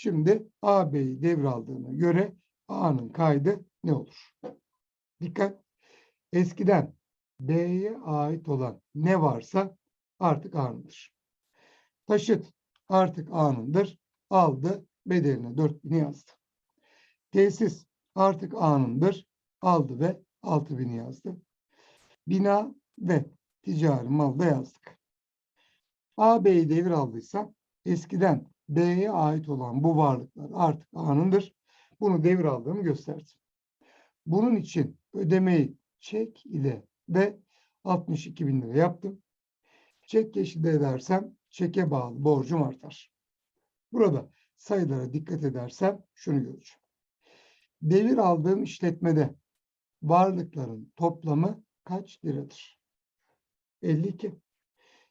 Şimdi AB'yi devraldığına göre A'nın kaydı ne olur? Dikkat. Eskiden B'ye ait olan ne varsa artık A'nındır. Taşıt artık A'nındır. Aldı bedeline 4000'i yazdı. Tesis artık A'nındır. Aldı ve 6000'i yazdı. Bina ve ticari mal da yazdık. A B'yi devir aldıysa eskiden B'ye ait olan bu varlıklar artık A'nındır. Bunu devir aldığımı gösterdim. Bunun için ödemeyi çek ile ve 62 bin lira yaptım. Çek geçidi edersem çeke bağlı borcum artar. Burada sayılara dikkat edersem şunu göreceğim. Devir aldığım işletmede varlıkların toplamı kaç liradır? 52.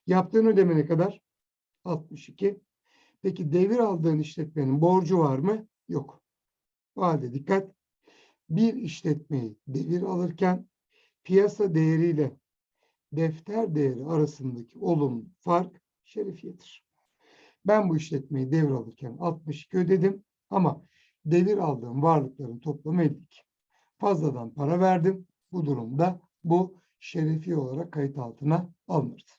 Yaptığın ödeme ne kadar? 62. Peki devir aldığın işletmenin borcu var mı? Yok. O halde dikkat. Bir işletmeyi devir alırken piyasa değeriyle defter değeri arasındaki olumlu fark şerifiyedir. Ben bu işletmeyi devir alırken 62 ödedim ama devir aldığım varlıkların toplamı 52. Fazladan para verdim. Bu durumda bu şerefi olarak kayıt altına alınırdı.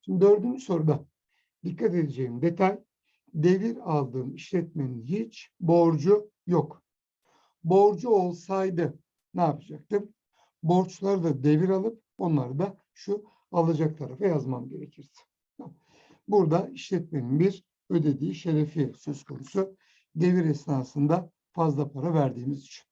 Şimdi dördüncü soruda dikkat edeceğim detay devir aldığım işletmenin hiç borcu yok. Borcu olsaydı ne yapacaktım? Borçları da devir alıp onları da şu alacak tarafa yazmam gerekirdi. Burada işletmenin bir ödediği şerefi söz konusu devir esnasında fazla para verdiğimiz için.